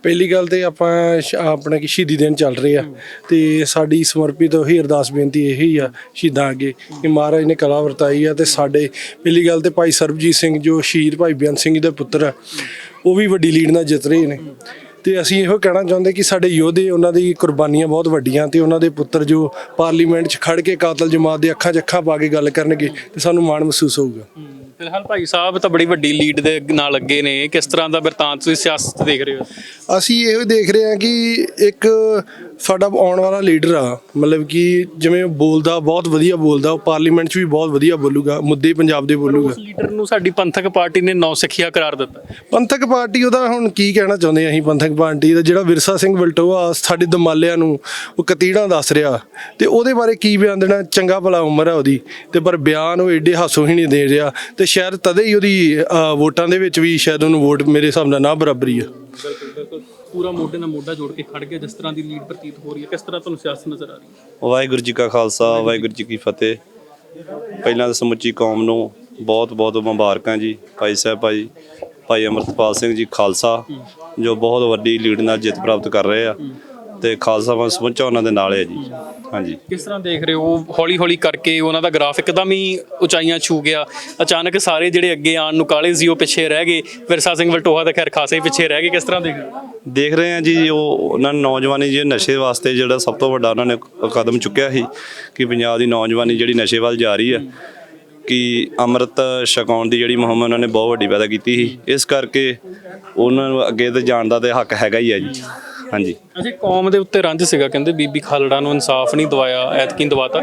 ਪਹਿਲੀ ਗੱਲ ਤੇ ਆਪਾਂ ਸ਼- ਆਪਣਾ ਕਿ ਸ਼ਹੀਦੀ ਦਿਨ ਚੱਲ ਰਹੇ ਆ ਤੇ ਸਾਡੀ ਸਮਰਪਿਤ ਉਹੀ ਅਰਦਾਸ ਬੇਨਤੀ ਇਹੀ ਆ ਸ਼ਹੀਦਾਂ ਅੱਗੇ ਕਿ ਮਹਾਰਾਜ ਨੇ ਕਲਾ ਵਰਤਾਈ ਆ ਤੇ ਸਾਡੇ ਪਹਿਲੀ ਗੱਲ ਤੇ ਭਾਈ ਸਰਬਜੀਤ ਸਿੰਘ ਜੋ ਸ਼ਹੀਦ ਭਾਈ ਬੇਅੰਤ ਸਿੰਘ ਦੇ ਪੁੱਤਰ ਆ ਉਹ ਵੀ ਵੱਡੀ ਲੀਡ ਨਾਲ ਜਿੱਤ ਰਹੇ ਨੇ। ਤੇ ਅਸੀਂ ਇਹੋ ਕਹਿਣਾ ਚਾਹੁੰਦੇ ਕਿ ਸਾਡੇ ਯੋਧੇ ਉਹਨਾਂ ਦੀ ਕੁਰਬਾਨੀਆਂ ਬਹੁਤ ਵੱਡੀਆਂ ਤੇ ਉਹਨਾਂ ਦੇ ਪੁੱਤਰ ਜੋ ਪਾਰਲੀਮੈਂਟ 'ਚ ਖੜ ਕੇ ਕਾਤਲ ਜਮਾਤ ਦੇ ਅੱਖਾਂ 'ਚ ਅੱਖਾਂ ਪਾ ਕੇ ਗੱਲ ਕਰਨਗੇ ਤੇ ਸਾਨੂੰ ਮਾਣ ਮਹਿਸੂਸ ਹੋਊਗਾ। ਫਿਲਹਾਲ ਭਾਈ ਸਾਹਿਬ ਤਾਂ ਬੜੀ ਵੱਡੀ ਲੀਡ ਦੇ ਨਾਲ ਅੱਗੇ ਨੇ। ਕਿਸ ਤਰ੍ਹਾਂ ਦਾ ਬਿਰਤਾਂਤ ਤੁਸੀਂ ਸਿਆਸਤ ਦੇਖ ਰਹੇ ਹੋ? ਅਸੀਂ ਇਹੋ ਦੇਖ ਰਹੇ ਹਾਂ ਕਿ ਇੱਕ ਸਾਡਾ ਆਉਣ ਵਾਲਾ ਲੀਡਰ ਆ ਮਤਲਬ ਕਿ ਜਿਵੇਂ ਉਹ ਬੋਲਦਾ ਬਹੁਤ ਵਧੀਆ ਬੋਲਦਾ ਉਹ ਪਾਰਲੀਮੈਂਟ 'ਚ ਵੀ ਬਹੁਤ ਵਧੀਆ ਬੋਲੂਗਾ ਮੁੱਦੇ ਪੰਜਾਬ ਦੇ ਬੋਲੂਗਾ। ਉਸ ਲੀਡਰ ਨੂੰ ਸਾਡੀ ਪੰਥਕ ਪਾਰਟੀ ਨੇ ਨੌ ਸਿੱਖਿਆ ਕਰਾਰ ਦਿੱਤਾ। ਪੰਥਕ ਪਾਰਟੀ ਉਹਦਾ ਹੁਣ ਕੀ ਕਹਿਣਾ ਚਾਹੁੰਦੇ ਅਸੀਂ ਪੰਥਕ ਪਾਰਟੀ ਦਾ? ਜਿਹੜਾ ਵਿਰਸਾ ਸਿੰਘ ਵਲਟੋਆ ਸਾਡੇ ਦਮਾਲਿਆਂ ਨੂੰ ਉਹ ਕਤੀੜਾਂ ਦੱਸ ਰਿਹਾ। ਤੇ ਉਹਦੇ ਬਾਰੇ ਕੀ ਬਿਆਨ ਦੇਣਾ? ਚੰਗਾ ਭਲਾ ਉਮਰ ਹੈ ਉਹਦੀ। ਤੇ ਪਰ ਬਿਆਨ ਉਹ ਏਡੇ ਹਾਸੋ ਹੀ ਨਹੀਂ ਦੇ ਰਿਹਾ। ਤੇ ਸ਼ਾਇਦ ਤਦੇ ਹੀ ਉਹਦੀ ਵੋਟਾਂ ਦੇ ਵਿੱਚ ਵੀ ਸ਼ਾਇਦ ਉਹਨੂੰ ਵੋਟ ਮੇਰੇ ਹਿਸਾਬ ਨਾਲ ਨਾ ਬਰਾਬਰੀ ਆ। ਬਿਲਕੁਲ ਬਿਲਕੁਲ। ਪੂਰਾ ਮੋਢੇ ਨਾਲ ਮੋਢਾ ਜੋੜ ਕੇ ਖੜ ਗਿਆ ਜਿਸ ਤਰ੍ਹਾਂ ਦੀ ਲੀਡ ਪ੍ਰਤੀਤ ਹੋ ਰਹੀ ਹੈ ਕਿਸ ਤਰ੍ਹਾਂ ਤੁਹਾਨੂੰ ਸਿਆਸਤ ਨਜ਼ਰ ਆ ਰਹੀ ਹੈ? ਵਾਹਿਗੁਰੂ ਜੀ ਕਾ ਖਾਲਸਾ ਵਾਹਿਗੁਰੂ ਜੀ ਕੀ ਫਤਿਹ। ਪਹਿਲਾਂ ਤਾਂ ਸਮੁੱਚੀ ਕੌਮ ਨੂੰ ਬਹੁਤ ਬਹੁਤ ਮੁਬਾਰਕਾਂ ਜੀ ਭਾਈ ਸਾਹਿਬ ਭਾਈ ਭਾਈ ਅਮਰਤਪਾਲ ਸਿੰਘ ਜੀ ਖਾਲਸਾ ਜੋ ਬਹੁਤ ਵੱਡੀ ਲੀਡ ਨਾਲ ਜਿੱਤ ਪ੍ਰਾਪਤ ਕਰ ਰਹੇ ਆ। ਤੇ ਖਾਲਸਾ ਪੰਥ ਸਮੁੱਚਾ ਉਹਨਾਂ ਦੇ ਨਾਲ ਹੈ ਜੀ। ਹਾਂਜੀ। ਕਿਸ ਤਰ੍ਹਾਂ ਦੇਖ ਰਹੇ ਹੋ? ਹੌਲੀ ਹੌਲੀ ਕਰਕੇ ਉਹਨਾਂ ਦਾ ਗ੍ਰਾਫ ਇੱਕਦਮ ਹੀ ਉਚਾਈਆਂ ਛੂ ਗਿਆ। ਅਚਾਨਕ ਸਾਰੇ ਜਿਹੜੇ ਅੱਗੇ ਆਉਣ ਨੂੰ ਕਾਲੇ ਸੀ ਉਹ ਪਿੱਛੇ ਰਹਿ ਗਏ। ਵਿਰਸਾ ਸਿੰਘ ਵਲਟੋਹਾ ਤਾਂ ਖੈਰ ਖਾਸੇ ਪਿੱਛੇ ਰਹਿ ਗਏ। ਕਿਸ ਤਰ੍ਹਾਂ ਦੇਖ ਰਹੇ ਹੋ? ਦੇਖ ਰਹੇ ਆ ਜੀ ਉਹ ਉਹਨਾਂ ਨੇ ਨੌਜਵਾਨੀ ਜੀ ਨਸ਼ੇ ਵਾਸਤੇ ਜਿਹੜਾ ਸਭ ਤੋਂ ਵੱਡਾ ਉਹਨਾਂ ਨੇ ਕਦਮ ਚੁੱਕਿਆ ਸੀ ਕਿ ਪੰਜਾਬ ਦੀ ਨੌਜਵਾਨੀ ਜਿਹੜੀ ਨਸ਼ੇ ਵੱਲ ਜਾ ਰਹੀ ਹੈ ਕਿ ਅੰਮ੍ਰਿਤ ਛਕਾਉਣ ਦੀ ਜਿਹੜੀ ਮੁਹਿੰਮ ਉਹਨਾਂ ਨੇ ਬਹੁਤ ਵੱਡੀ ਪੈਦਾ ਕੀਤੀ ਸੀ। ਇਸ ਕਰਕੇ ਉਹਨਾਂ ਨੂੰ ਅੱਗੇ ਤੇ ਜਾਣ ਦਾ ਤੇ ਹੱਕ ਹੈਗਾ ਹੀ ਹੈ ਜੀ। ਹਾਂਜੀ। ਅਜੇ ਕੌਮ ਦੇ ਉੱਤੇ ਰੰਜ ਸੀਗਾ ਕਹਿੰਦੇ ਬੀਬੀ ਖਾਲੜਾ ਨੂੰ ਇਨਸਾਫ ਨਹੀਂ ਦਵਾਇਆ ਐਤਕੀ ਦਵਾਤਾ।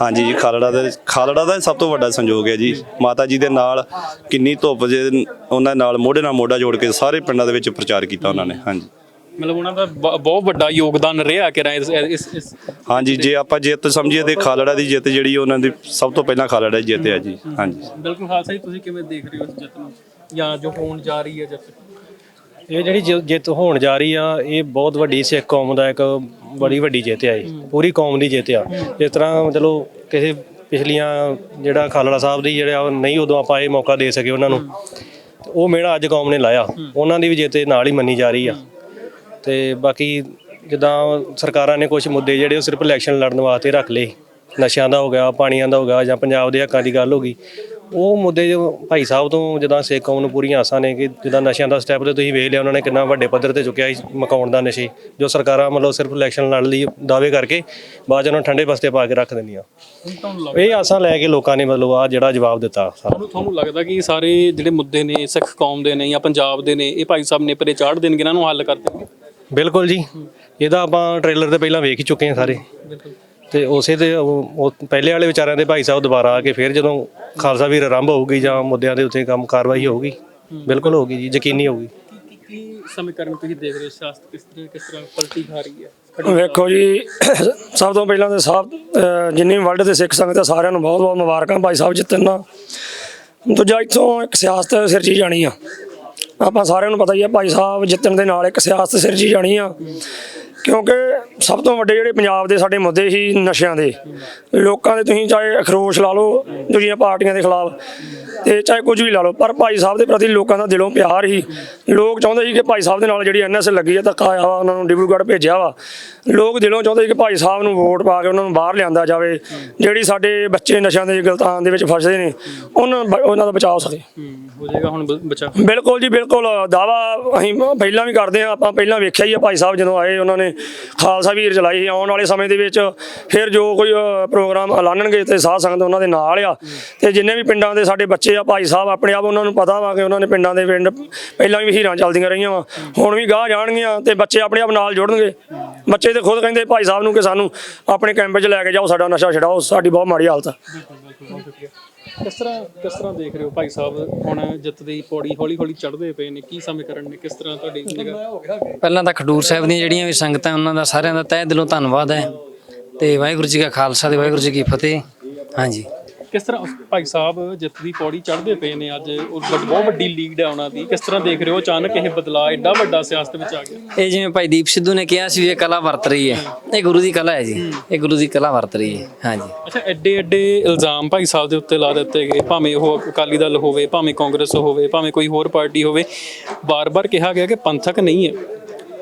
ਹਾਂਜੀ ਜੀ ਖਾਲੜਾ ਦੇ ਖਾਲੜਾ ਦਾ ਸਭ ਤੋਂ ਵੱਡਾ ਸੰਯੋਗ ਹੈ ਜੀ। ਮਾਤਾ ਜੀ ਦੇ ਨਾਲ ਕਿੰਨੀ ਧੁੱਪ ਜੇ ਉਹਨਾਂ ਨਾਲ ਮੋਢੇ ਨਾਲ ਮੋਢਾ ਜੋੜ ਕੇ ਸਾਰੇ ਪਿੰਡਾਂ ਦੇ ਵਿੱਚ ਪ੍ਰਚਾਰ ਕੀਤਾ ਉਹਨਾਂ ਨੇ ਹਾਂਜੀ। ਮਤਲਬ ਉਹਨਾਂ ਦਾ ਬਹੁਤ ਵੱਡਾ ਯੋਗਦਾਨ ਰਿਹਾ ਕਿ ਇਸ ਇਸ ਇਸ ਹਾਂਜੀ ਜੇ ਆਪਾਂ ਜਿੱਤ ਸਮਝੀਏ ਤੇ ਖਾਲੜਾ ਦੀ ਜਿੱਤ ਜਿਹੜੀ ਉਹਨਾਂ ਦੀ ਸਭ ਤੋਂ ਪਹਿਲਾਂ ਖਾਲੜਾ ਦੀ ਜਿੱਤ ਹੈ ਜੀ ਹਾਂਜੀ। ਬਿਲਕੁਲ ਖਾਲਸਾ ਜੀ ਤੁਸੀਂ ਕਿਵੇਂ ਦੇਖ ਰਹੇ ਹੋ ਇਸ ਜਿੱਤ ਨੂੰ? ਜਾਂ ਜੋ ਹੋਣ ਜਾ ਰਹੀ ਹੈ ਜਿੱਤ ਇਹ ਜਿਹੜੀ ਜਿ- ਜਿੱਤ ਹੋਣ ਜਾ ਰਹੀ ਆ ਇਹ ਬਹੁਤ ਵੱਡੀ ਸਿੱਖ ਕੌਮ ਦਾ ਇੱਕ ਬੜੀ ਵੱਡੀ ਜਿੱਤ ਆ ਇਹ। ਪੂਰੀ ਕੌਮ ਦੀ ਜਿੱਤ ਆ। ਜਿਸ ਤਰ੍ਹਾਂ ਚਲੋ ਕਿਸੇ ਪਿਛਲੀਆਂ ਜਿਹੜਾ ਖਾਲੜਾ ਸਾਹਿਬ ਦੀ ਜਿਹੜਾ ਉਹ ਨਹੀਂ ਉਦੋਂ ਆਪਾਂ ਇਹ ਮੌਕਾ ਦੇ ਸਕੇ ਉਹਨਾਂ ਨੂੰ। ਤੇ ਉਹ ਮਿਹਣਾ ਅੱਜ ਕੌਮ ਨੇ ਲਾਇਆ। ਉਹਨਾਂ ਦੀ ਵੀ ਜਿੱਤ ਇਹ ਨਾਲ ਹੀ ਮੰਨੀ ਜਾ ਰਹੀ ਆ। ਤੇ ਬਾਕੀ ਜਿੱਦਾਂ ਸਰਕਾਰਾਂ ਨੇ ਕੁਝ ਮੁੱਦੇ ਜਿਹੜੇ ਉਹ ਸਿਰਫ ਇਲੈਕਸ਼ਨ ਲੜਨ ਵਾਸਤੇ ਰੱਖ ਲਏ। ਨਸ਼ਿਆਂ ਦਾ ਹੋ ਗਿਆ ਪਾਣੀਆਂ ਦਾ ਹੋ ਗਿਆ ਜਾਂ ਪੰਜਾਬ ਦੇ ਹੱਕਾਂ ਦੀ ਗੱਲ ਹੋ ਗਈ। ਉਹ ਮੁੱਦੇ ਜੋ ਭਾਈ ਸਾਹਿਬ ਤੋਂ ਜਿੱਦਾਂ ਸਿੱਖ ਕੌਮ ਨੂੰ ਪੂਰੀਆਂ ਆਸਾਂ ਨੇ ਕਿ ਜਿੱਦਾਂ ਨਸ਼ਿਆਂ ਦਾ ਸਟੈਪ ਤੇ ਤੁਸੀਂ ਵੇਖ ਲਿਆ ਉਹਨਾਂ ਨੇ ਕਿੰਨਾ ਵੱਡੇ ਪੱਧਰ ਤੇ ਚੁੱਕਿਆ ਸੀ ਮਕਾਉਣ ਦਾ ਨਸ਼ੇ ਜੋ ਸਰਕਾਰਾਂ ਮਤਲਬ ਸਿਰਫ ਇਲੈਕਸ਼ਨ ਲੜ ਲਈ ਦਾਅਵੇ ਕਰਕੇ ਬਾਅਦ ਉਹਨਾਂ ਠੰਡੇ ਬਸਤੇ ਪਾ ਕੇ ਰੱਖ ਦਿੰਦੀਆਂ। ਇਹ ਆਸਾਂ ਲੈ ਕੇ ਲੋਕਾਂ ਨੇ ਮਤਲਬ ਆ ਜਿਹੜਾ ਜਵਾਬ ਦਿੱਤਾ। ਤੁਹਾਨੂੰ ਤੁਹਾਨੂੰ ਲੱਗਦਾ ਕਿ ਸਾਰੇ ਜਿਹੜੇ ਮੁੱਦੇ ਨੇ ਸਿੱਖ ਕੌਮ ਦੇ ਨੇ ਜਾਂ ਪੰਜਾਬ ਦੇ ਨੇ ਇਹ ਭਾਈ ਸਾਹਿਬ ਨੇ ਪਰੇ ਚਾੜ ਦੇਣਗੇ ਇਹਨਾਂ ਨੂੰ ਹੱਲ ਕਰ ਦੇਣਗੇ? ਬਿਲਕੁਲ ਜੀ। ਇਹਦਾ ਆਪਾਂ ਟ੍ਰੇਲਰ ਤੇ ਪਹਿਲਾਂ ਵੇਖ ਹੀ ਚੁੱਕੇ ਹਾਂ ਸਾਰੇ। ਬਿਲਕੁਲ। ਤੇ ਉਸੇ ਤੇ ਉਹ ਪਹਿਲੇ ਵਾਲੇ ਵਿਚਾਰਿਆਂ ਦੇ ਭਾਈ ਸਾਹਿਬ ਦੁਬਾਰਾ ਆ ਕੇ ਫਿਰ ਜਦੋਂ ਖਾਲਸਾ ਵੀਰ ਆਰੰਭ ਹੋਊਗੀ ਜਾਂ ਮੁੱਦਿਆਂ ਦੇ ਉੱਤੇ ਕੰਮ ਕਾਰਵਾਈ ਹੋਊਗੀ ਬਿਲਕੁਲ ਹੋਊਗੀ ਜੀ ਯਕੀਨੀ ਹੋਊਗੀ। ਕੀ ਕੀ ਸਮੀਕਰਨ ਤੁਸੀਂ ਦੇਖ ਰਹੇ ਹੋ? ਸਿਆਸਤ ਕਿਸ ਤਰ੍ਹਾਂ ਕਿਸ ਤਰ੍ਹਾਂ ਪਲਟੀ ਖਾ ਰਹੀ ਹੈ? ਵੇਖੋ ਜੀ ਸਭ ਤੋਂ ਪਹਿਲਾਂ ਤਾਂ ਸਭ ਅਹ ਜਿੰਨੀ ਵਰਲਡ ਦੇ ਸਿੱਖ ਸੰਗਤ ਆ ਸਾਰਿਆਂ ਨੂੰ ਬਹੁਤ ਬਹੁਤ ਮੁਬਾਰਕਾਂ ਭਾਈ ਸਾਹਿਬ ਜਿੱਤਣ ਦੂਜਾ ਇੱਥੋਂ ਇੱਕ ਸਿਆਸਤ ਸਿਰਜੀ ਜਾਣੀ ਆ। ਆਪਾਂ ਸਾਰਿਆਂ ਨੂੰ ਪਤਾ ਹੀ ਆ ਭਾਈ ਸਾਹਿਬ ਜਿੱਤਣ ਦੇ ਨਾਲ ਇੱਕ ਸਿਆਸਤ ਸਿਰਜੀ ਜਾਣੀ ਆ। ਕਿਉਂਕਿ ਸਭ ਤੋਂ ਵੱਡੇ ਜਿਹੜੇ ਪੰਜਾਬ ਦੇ ਸਾਡੇ ਮੁੱਦੇ ਸੀ ਨਸ਼ਿਆਂ ਦੇ। ਲੋਕਾਂ ਦੇ ਤੁਸੀਂ ਚਾਹੇ ਅਖਰੋਸ਼ ਲਾ ਲਓ ਦੂਜੀਆਂ ਪਾਰਟੀਆਂ ਦੇ ਖਿਲਾਫ ਤੇ ਚਾਹੇ ਕੁਝ ਵੀ ਲਾ ਲਓ ਪਰ ਭਾਈ ਸਾਹਿਬ ਦੇ ਪ੍ਰਤੀ ਲੋਕਾਂ ਦਾ ਦਿਲੋਂ ਪਿਆਰ ਸੀ। ਲੋਕ ਚਾਹੁੰਦੇ ਸੀ ਕਿ ਭਾਈ ਸਾਹਿਬ ਦੇ ਨਾਲ ਜਿਹੜੀ ਐਨਐਸ ਲੱਗੀ ਆ ਧੱਕਾ ਆਇਆ ਉਹਨਾਂ ਨੂੰ ਡਿਬਰੂਗੜ੍ਹ ਭੇਜਿਆ ਵਾ। ਲੋਕ ਦਿਲੋਂ ਚਾਹੁੰਦੇ ਸੀ ਕਿ ਭਾਈ ਸਾਹਿਬ ਨੂੰ ਵੋਟ ਪਾ ਕੇ ਉਹਨਾਂ ਨੂੰ ਬਾਹਰ ਲਿਆਂਦਾ ਜਾਵੇ। ਜਿਹੜੀ ਸਾਡੇ ਬੱਚੇ ਨਸ਼ਿਆਂ ਦੇ ਗਲਤਾਨ ਦੇ ਵਿੱਚ ਫਸਦੇ ਨੇ ਉਹਨਾਂ ਉਹਨਾਂ ਦਾ ਬਚਾਅ ਸਕੇ। ਹੋ ਜਾਏਗਾ ਹੁਣ ਬਚਾ। ਬਿਲਕੁਲ ਜੀ ਬਿਲਕੁਲ। ਦਾਵਾ ਅਸੀਂ ਪਹਿਲਾਂ ਵੀ ਕਰਦੇ ਹਾਂ ਆਪਾਂ ਪਹਿਲਾਂ ਵੇਖਿਆ ਹੀ ਆ ਭਾਈ ਸਾਹਿਬ ਜਦੋਂ ਆਏ ਉਹਨਾਂ ਨੇ ਖਾਲਸਾ ਵੀਰ ਚਲਾਈ ਸੀ। ਆਉਣ ਵਾਲੇ ਸਮੇਂ ਦੇ ਵਿੱਚ ਫਿਰ ਜੋ ਕੋਈ ਪ੍ਰੋਗਰਾਮ ਐਲਾਨਣਗੇ ਤੇ ਸਾਧ ਸੰਗਤ ਉਹਨਾਂ ਦੇ ਨਾਲ ਆ। ਤੇ ਜਿੰਨੇ ਵੀ ਪਿੰਡਾਂ ਦੇ ਸਾਡੇ ਬੱਚੇ ਆ, ਭਾਈ ਸਾਹਿਬ ਆਪਣੇ ਆਪ ਉਹਨਾਂ ਨੂੰ ਪਤਾ ਵਾ ਕਿ ਉਹਨਾਂ ਨੇ ਪਿੰਡਾਂ ਦੇ ਪਿੰਡ ਪਹਿਲਾਂ ਵੀ ਹੀਰਾਂ ਚੱਲਦੀਆਂ ਰਹੀਆਂ ਵਾ। ਹੁਣ ਵੀ ਗਾਹ ਜਾਣਗੀਆਂ ਤੇ ਬੱਚੇ ਆਪਣੇ ਆਪ ਨਾਲ ਜੁੜਨਗੇ। ਬੱਚੇ ਤੇ ਖੁਦ ਕਹਿੰਦੇ ਭਾਈ ਸਾਹਿਬ ਨੂੰ ਕਿ ਸਾਨੂੰ ਆਪਣੇ ਕੈਂਪ 'ਚ ਲੈ ਕੇ ਜਾਓ, ਸਾਡਾ ਨਸ਼ਾ ਛਡਾਓ, ਸਾਡੀ ਬਹੁਤ ਮਾੜੀ ਹਾਲਤ ਆ। ਕਿਸ ਤਰ੍ਹਾਂ ਕਿਸ ਤਰ੍ਹਾਂ ਦੇਖ ਰਹੇ ਹੋ ਭਾਈ ਸਾਹਿਬ? ਹੁਣ ਜਿੱਤ ਦੀ ਪੌੜੀ ਹੌਲੀ ਹੌਲੀ ਚੜ੍ਹਦੇ ਪਏ ਨੇ ਕੀ ਸਮੀਕਰਨ ਨੇ? ਕਿਸ ਤਰ੍ਹਾਂ ਤੁਹਾਡੀ ਨਿਗਾਹ ਪਹਿਲਾਂ ਤਾਂ ਖਡੂਰ ਸਾਹਿਬ ਦੀਆਂ ਜਿਹੜੀਆਂ ਵੀ ਸੰਗਤਾਂ ਉਹਨਾਂ ਦਾ ਸਾਰਿਆਂ ਦਾ ਤਹਿ ਦਿਲੋਂ ਧੰਨਵਾਦ ਹੈ। ਤੇ ਵਾਹਿਗੁਰੂ ਜੀ ਕਾ ਖਾਲਸਾ ਤੇ ਵਾਹਿਗੁਰੂ ਜੀ ਕੀ ਫਤਿਹ। ਹਾਂਜੀ। ਕਿਸ ਤਰ੍ਹਾਂ ਉਸ ਭਾਈ ਸਾਹਿਬ ਜਿੱਤ ਦੀ ਪੌੜੀ ਚੜ੍ਹਦੇ ਪਏ ਨੇ ਅੱਜ? ਉਹ ਬਹੁਤ ਵੱਡੀ ਲੀਡ ਹੈ ਉਹਨਾਂ ਦੀ। ਕਿਸ ਤਰ੍ਹਾਂ ਦੇਖ ਰਹੇ ਹੋ? ਅਚਾਨਕ ਇਹ ਬਦਲਾਅ ਐਡਾ ਵੱਡਾ ਸਿਆਸਤ ਵਿੱਚ ਆ ਗਿਆ। ਇਹ ਜਿਵੇਂ ਭਾਈ ਦੀਪ ਸਿੱਧੂ ਨੇ ਕਿਹਾ ਸੀ ਵੀ ਇਹ ਕਲਾ ਵਰਤ ਰਹੀ ਹੈ। ਇਹ ਗੁਰੂ ਦੀ ਕਲਾ ਹੈ ਜੀ। ਇਹ ਗੁਰੂ ਦੀ ਕਲਾ ਵਰਤ ਰਹੀ ਹੈ। ਹਾਂਜੀ। ਅੱਛਾ ਐਡੇ ਐਡੇ ਇਲਜ਼ਾਮ ਭਾਈ ਸਾਹਿਬ ਦੇ ਉੱਤੇ ਲਾ ਦਿੱਤੇ ਗਏ। ਭਾਵੇਂ ਉਹ ਅਕਾਲੀ ਦਲ ਹੋਵੇ ਭਾਵੇਂ ਕਾਂਗਰਸ ਹੋਵੇ ਭਾਵੇਂ ਕੋਈ ਹੋਰ ਪਾਰਟੀ ਹੋਵੇ। ਬਾਰ-ਬਾਰ ਕਿਹਾ ਗਿਆ ਕਿ ਪੰਥਕ ਨਹੀਂ ਹੈ।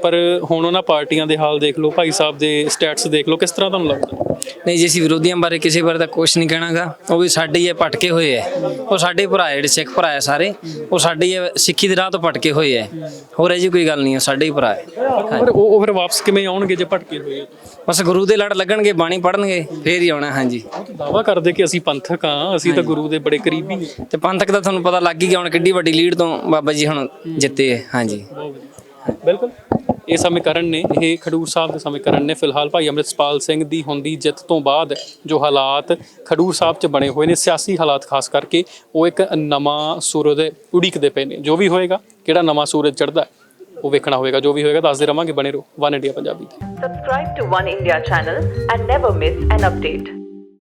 ਪਰ ਹੁਣ ਉਹਨਾਂ ਪਾਰਟੀਆਂ ਦੇ ਹਾਲ ਦੇਖ ਲਓ ਭਾਈ ਸਾਹਿਬ ਦੇ ਸਟੈਟਸ ਦੇਖ ਲਓ ਕਿਸ ਤਰ੍ਹਾਂ ਤੁਹਾਨੂੰ ਲੱਗਦਾ? ਨਹੀਂ ਜੀ ਅਸੀਂ ਵਿਰੋਧੀਆਂ ਬਾਰੇ ਕਿਸੇ ਬਾਰੇ ਤਾਂ ਕੁਝ ਨਹੀਂ ਕਹਿਣਾਗਾ। ਉਹ ਵੀ ਸਾਡੇ ਹੀ ਭਟਕੇ ਹੋਏ ਹੈ ਉਹ ਸਾਡੇ ਭਰਾ ਜਿਹੜੇ ਸਿੱਖ ਭਰਾ ਹੈ ਸਾਰੇ। ਉਹ ਸਾਡੇ ਹੀ ਸਿੱਖੀ ਦੇ ਰਾਹ ਤੋਂ ਭਟਕੇ ਹੋਏ ਹੈ ਹੋਰ ਇਹ ਜੀ ਕੋਈ ਗੱਲ ਨਹੀਂ ਸਾਡੇ ਹੀ ਭਰਾ ਹੈ ਪਰ ਉਹ ਫਿਰ ਵਾਪਸ ਕਿਵੇਂ ਆਉਣਗੇ ਜੇ ਭਟਕੇ ਹੋਏ? ਬਸ ਗੁਰੂ ਦੇ ਲੜ ਲੱਗਣਗੇ ਬਾਣੀ ਪੜਨਗੇ ਫੇਰ ਹੀ ਆਉਣਾ ਹਾਂਜੀ। ਦਾਵਾ ਕਰਦੇ ਕਿ ਅਸੀਂ ਪੰਥਕ ਹਾਂ ਅਸੀਂ ਤਾਂ ਗੁਰੂ ਦੇ ਬੜੇ ਕਰੀਬੀ ਤੇ ਪੰਥਕ ਦਾ ਤੁਹਾਨੂੰ ਪਤਾ ਲੱਗ ਹੀ ਗਿਆ ਹੁਣ ਕਿੱਡੀ ਵੱਡੀ ਲੀਡ ਤੋਂ ਬਾਬਾ ਜੀ ਹੁਣ ਜਿੱਤੇ ਹਾਂਜੀ। ਬਿਲਕੁਲ। ਇਹ ਸਮੀਕਰਨ ਨੇ, ਇਹ ਖਡੂਰ ਸਾਹਿਬ ਦੇ ਸਮੀਕਰਨ ਨੇ। ਫਿਲਹਾਲ ਭਾਈ ਅੰਮ੍ਰਿਤਪਾਲ ਸਿੰਘ ਦੀ ਹੁੰਦੀ ਜਿੱਤ ਤੋਂ ਬਾਅਦ ਜੋ ਹਾਲਾਤ ਖਡੂਰ ਸਾਹਿਬ 'ਚ ਬਣੇ ਹੋਏ ਨੇ, ਸਿਆਸੀ ਹਾਲਾਤ ਖਾਸ ਕਰਕੇ, ਉਹ ਇੱਕ ਨਵਾਂ ਸੂਰਜ ਉਡੀਕਦੇ ਪਏ ਨੇ। ਜੋ ਵੀ ਹੋਏਗਾ, ਕਿਹੜਾ ਨਵਾਂ ਸੂਰਜ ਚੜ੍ਹਦਾ ਉਹ ਵੇਖਣਾ ਹੋਏਗਾ। ਜੋ ਵੀ ਹੋਏਗਾ, ਦੱਸਦੇ ਰਵਾਂਗੇ। ਬਣੇ ਰਹੋ। One India Punjabi. ਤੇ Subscribe to One India channel and never miss an.